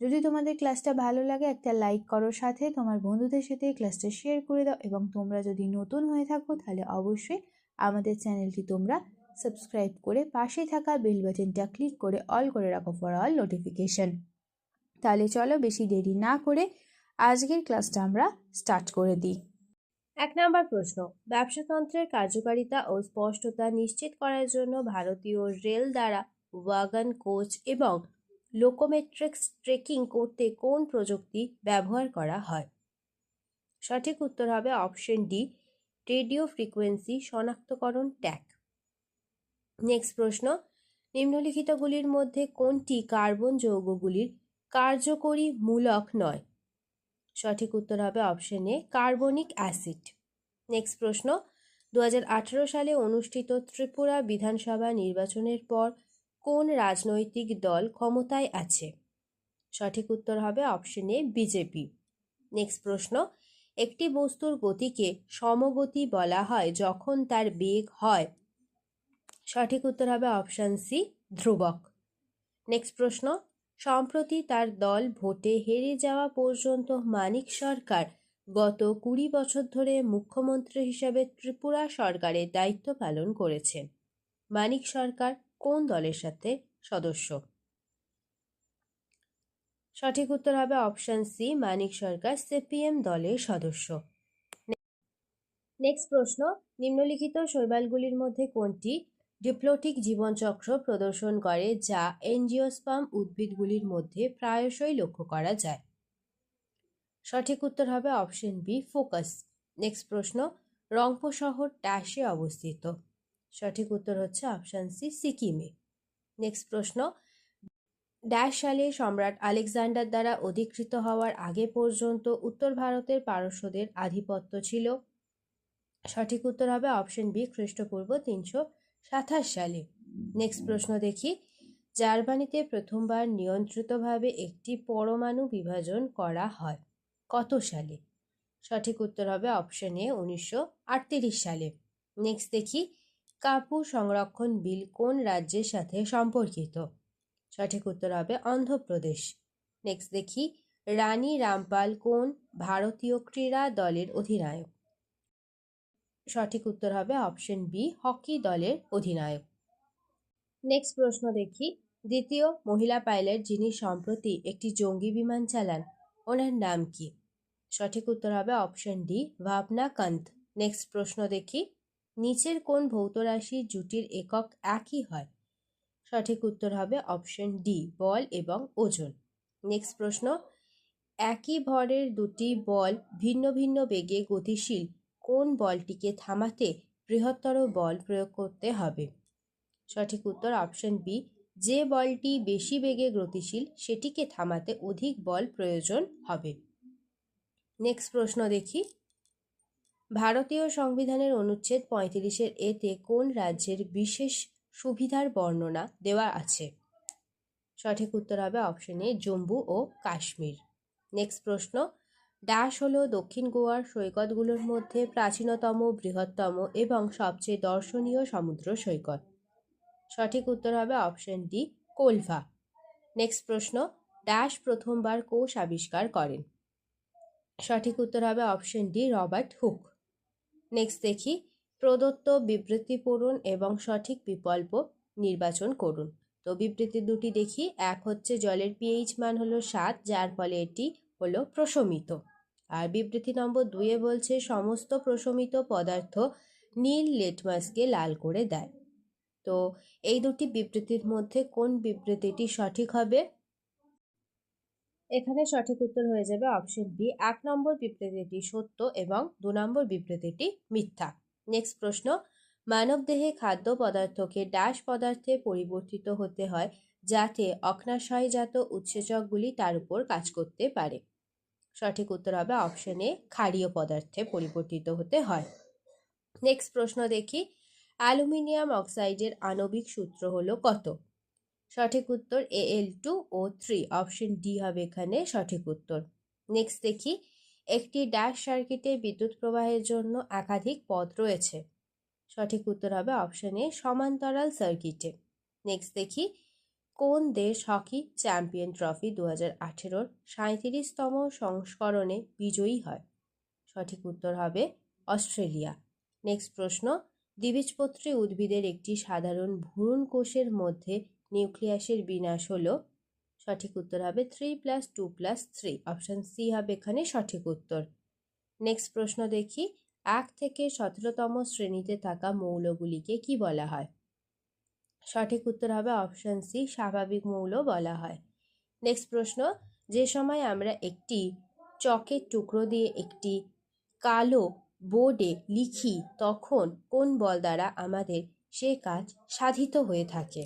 যদি তোমাদের ক্লাসটা ভালো লাগে, একটা লাইক করো সাথে। তোমার বন্ধুদের সাথে ক্লাসটা শেয়ার করে দাও এবং তোমরা যদি নতুন হয়ে থাকো, তাহলে অবশ্যই আমাদের চ্যানেলটি তোমরা সাবস্ক্রাইব করে পাশে থাকা বেল বাটনটা ক্লিক করে অল করে রাখো ফর অল নোটিফিকেশন তাহলে চলো বেশি দেরি না করে আজকের ক্লাসটা আমরা স্টার্ট করে দিই। এক নম্বর প্রশ্ন, ব্যবসাতন্ত্রের কার্যকারিতা ও স্পষ্টতা নিশ্চিত করার জন্য ভারতীয় রেল দ্বারা ওয়াগন কোচ এবং লোকোমেট্রিক্স ট্রেকিং করতে কোন প্রযুক্তি ব্যবহার করা হয়? সঠিক উত্তর হবে অপশন ডি, রেডিও ফ্রিকোয়েন্সি শনাক্তকরণ ট্যাক নেক্সট প্রশ্ন, নিম্নলিখিতগুলির মধ্যে কোনটি কার্বন যৌগগুলির কার্যকরী মূলক নয়? সঠিক উত্তর হবে option A, carbonic acid. Next প্রশ্ন দু হাজার আঠারো সালে অনুষ্ঠিত ত্রিপুরা বিধানসভা নির্বাচনের পর কোন রাজনৈতিক দল ক্ষমতায় আছে? সঠিক উত্তর হবে অপশন এ বিজেপি নেক্সট প্রশ্ন, একটি বস্তুর গতিকে সমগতি বলা হয় যখন তার বেগ হয়। সঠিক উত্তর হবে অপশান সি ধ্রুবক। নেক্সট প্রশ্ন, সম্প্রতি তার দল ভোটে হেরে যাওয়া পর্যন্ত মানিক সরকার গত কুড়ি বছর ধরে মুখ্যমন্ত্রী হিসাবে ত্রিপুরা সরকারের দায়িত্ব পালন করেছেন মানিক সরকার কোন দলের সাথে সদস্য? সঠিক উত্তর হবে option C, Manik Sarkar, CPM দলের সদস্য। নেক্সট প্রশ্ন, নিম্নলিখিত শৈবালগুলির মধ্যে কোনটি ডিপ্লোটিক জীবনচক্র প্রদর্শন করে যা এনজিওস্পাম উদ্ভিদগুলির মধ্যে প্রায়শই লক্ষ্য করা যায়? সঠিক উত্তর হবে অপশন বি, ফোকাস। নেক্সট প্রশ্ন, রংপুর শহর ড্যাশে অবস্থিত। সঠিক উত্তর হচ্ছে অপশন সি সিকিমে। নেক্সট প্রশ্ন ড্যাশ সালে সম্রাট আলেকজান্ডার দ্বারা অধিকৃত হওয়ার আগে পর্যন্ত উত্তর ভারতের পারস্যদের আধিপত্য ছিল? সঠিক উত্তর হবে অপশন বি খ্রিস্টপূর্ব তিনশো সাতাশ সালে। নেক্সট প্রশ্ন দেখি, জার্মানিতে প্রথমবার নিয়ন্ত্রিতভাবে একটি পরমাণু বিভাজন করা হয় কত সালে? সঠিক উত্তর হবে অপশন এ উনিশশো আটত্রিশ সালে। নেক্সট দেখি কাপু সংরক্ষণ বিল কোন রাজ্যের সাথে সম্পর্কিত? সঠিক উত্তর হবে অন্ধ্রপ্রদেশ। নেক্সট দেখি, রানী রামপাল কোন ভারতীয় ক্রীড়া দলের অধিনায়ক? সঠিক উত্তর হবে অপশন বি, হকি দলের অধিনায়ক। নেক্সট প্রশ্ন দেখি, দ্বিতীয় মহিলা পাইলট যিনি সম্প্রতি একটি জঙ্গি বিমান চালান, ওনার নাম কি? সঠিক উত্তর হবে অপশন ডি, ভাবনা কান্ত। নেক্সট প্রশ্ন দেখি নিচের কোন ভৌত রাশি জুটির একক একই হয়। সঠিক উত্তর হবে অপশন ডি বল এবং ওজন। নেক্সট প্রশ্ন, একই ভরের দুটি বল ভিন্ন ভিন্ন বেগে গতিশীল কোন বলটিকে থামাতে বৃহত্তর বল প্রয়োগ করতে হবে? সঠিক উত্তর অপশন বি যে বলটি বেশি বেগে গতিশীল সেটিকে থামাতে অধিক বল প্রয়োজন হবে। নেক্সট প্রশ্ন দেখি ভারতীয় সংবিধানের অনুচ্ছেদ পঁয়ত্রিশের এতে কোন রাজ্যের বিশেষ সুবিধার বর্ণনা দেওয়া আছে? সঠিক উত্তর হবে অপশন এ জম্মু ও কাশ্মীর। নেক্সট প্রশ্ন ডাস হলো দক্ষিণ গোয়ার সৈকতগুলোর মধ্যে প্রাচীনতম, বৃহত্তম এবং সবচেয়ে দর্শনীয় সমুদ্র সৈকত। সঠিক উত্তর হবে অপশন ডি কোলভা। নেক্সট প্রশ্ন ড্যাশ প্রথমবার কোষ আবিষ্কার করেন? সঠিক উত্তর হবে option D Robert Hooke. Next দেখি। প্রদত্ত বিবৃতি পড়ুন এবং সঠিক বিকল্প নির্বাচন করুন। তো বিবৃতি দুটি দেখি। এক হচ্ছে জলের পিএইচ মান হলো সাত, যার ফলে এটি হলো প্রশমিত। আর বিবৃতি নম্বর দুয়ে বলছে, সমস্ত প্রশমিত পদার্থ নীল লেটমাসকে লাল করে দেয়। তো এই দুটি বিবৃতির মধ্যে কোন বিবৃতিটি সঠিক হবে? এখানে সঠিক উত্তর হয়ে যাবে অপশন বি এক নম্বর বিবৃতিটি সত্য এবং দু নম্বর বিবৃতিটি মিথ্যা। নেক্সট প্রশ্ন, মানবদেহে খাদ্য পদার্থকে ড্যাশ পদার্থে পরিবর্তিত হতে হয় যাতে অগ্নাশয়জাত উৎসেচকগুলি তার উপর কাজ করতে পারে। সঠিক উত্তর হবে অপশনে ক্ষারীয় পদার্থে পরিবর্তিত হতে হয়। নেক্সট প্রশ্ন দেখি, অ্যালুমিনিয়াম অক্সাইডের আণবিক সূত্র হলো কত? সঠিক উত্তর A L two O three. Option D হবে এখানে সঠিক উত্তর। নেক্সট দেখি। একটি ড্যাশ সার্কিটে বিদ্যুৎ প্রবাহের জন্য একাধিক পথ রয়েছে। সঠিক উত্তর হবে অপশন এ সমান্তরাল সার্কিটে নেক্সট দেখি। কোন দেশ হকি চ্যাম্পিয়ন ট্রফি দু হাজার আঠেরোর সাঁত্রিশতম সংস্করণে বিজয়ী হয়? সঠিক উত্তর হবে অস্ট্রেলিয়া। নেক্সট প্রশ্ন। দ্বিবীজপত্রী উদ্ভিদের একটি সাধারণ ভ্রূণ কোষের মধ্যে নিউক্লিয়াসের বিন্যাস হল। সঠিক উত্তর হবে three plus two plus three option C হবে এখানে সঠিক উত্তর। নেক্সট প্রশ্ন দেখি। এক থেকে সতেরোতম শ্রেণীতে থাকা মৌলগুলিকে কি বলা হয়? সঠিক উত্তর হবে অপশান সি স্বাভাবিক মৌল বলা হয়। নেক্সট প্রশ্ন, যে সময় আমরা একটি চকের টুকরো দিয়ে একটি কালো বোর্ডে লিখি, তখন কোন বল দ্বারা আমাদের সে কাজ সাধিত হয়ে থাকে?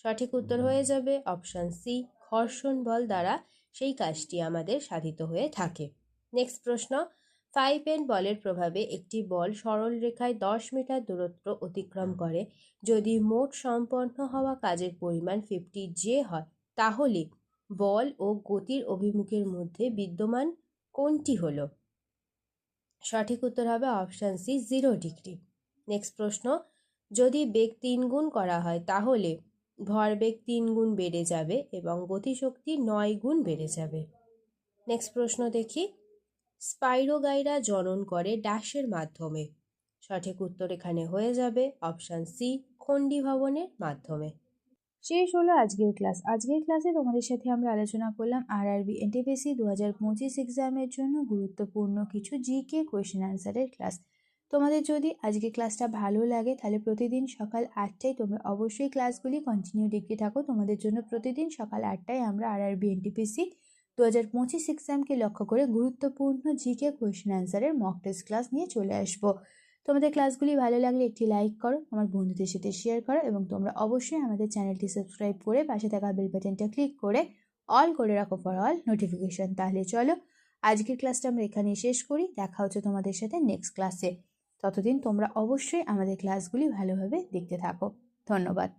সঠিক উত্তর হয়ে যাবে অপশান সি ঘর্ষণ বল দ্বারা সেই কাজটি আমাদের সাধিত হয়ে থাকে। নেক্সট প্রশ্ন ফাইভ এন বলের প্রভাবে একটি বল সরল রেখায় দশ মিটার দূরত্ব অতিক্রম করে। যদি মোট সম্পন্ন হওয়া কাজের পরিমাণ ফিফটি জে হয় তাহলে বল ও গতির অভিমুখের মধ্যে বিদ্যমান কোনটি হল? সঠিক উত্তর হবে option C zero degree next প্রশ্ন যদি বেগ তিন গুণ করা হয় তাহলে ভরবেগ তিন গুণ বেড়ে যাবে এবং গতিশক্তি নয় গুণ বেড়ে যাবে। নেক্সট প্রশ্ন দেখি। স্পাইরোগাইরা জনন করে ড্যাশের মাধ্যমে। সঠিক উত্তর এখানে হয়ে যাবে অপশান সি খণ্ডী ভবনের মাধ্যমে। শেষ হলো আজকের ক্লাস। আজকের ক্লাসে তোমাদের সাথে আমরা আলোচনা করলাম আর আরআরবি এনটিপিসি দু হাজার পঁচিশ এক্সামের জন্য গুরুত্বপূর্ণ কিছু জিকে কোয়েশ্চেন অ্যান্সারের ক্লাস তোমাদের যদি আজকে ক্লাসটা ভালো লাগে, তাহলে প্রতিদিন সকাল আটটায় তোমরা অবশ্যই ক্লাসগুলি কন্টিনিউ দেখতে থাকো। তোমাদের জন্য প্রতিদিন সকাল আটটায় আমরা আর আরআরবি এনটিপিসি দু হাজার পঁচিশ এক্সামকে লক্ষ্য করে গুরুত্বপূর্ণ জিকে কোয়েশ্চেন অ্যান্সারের মক টেস্ট ক্লাস নিয়ে চলে আসব। তোমাদের ক্লাসগুলি ভালো লাগলে একটি লাইক করো, আমার বন্ধুদের সাথে শেয়ার করো এবং তোমরা অবশ্যই আমাদের চ্যানেলটি সাবস্ক্রাইব করে পাশে থাকা বেল বাটনটা ক্লিক করে অল করে রাখো ফর অল নোটিফিকেশন তাহলে চলো, আজকের ক্লাসটা আমরা এখানেই শেষ করি, দেখা হচ্ছে তোমাদের সাথে নেক্সট ক্লাসে ততদিন তোমরা অবশ্যই আমাদের ক্লাসগুলি ভালোভাবে দেখতে থাকো। ধন্যবাদ।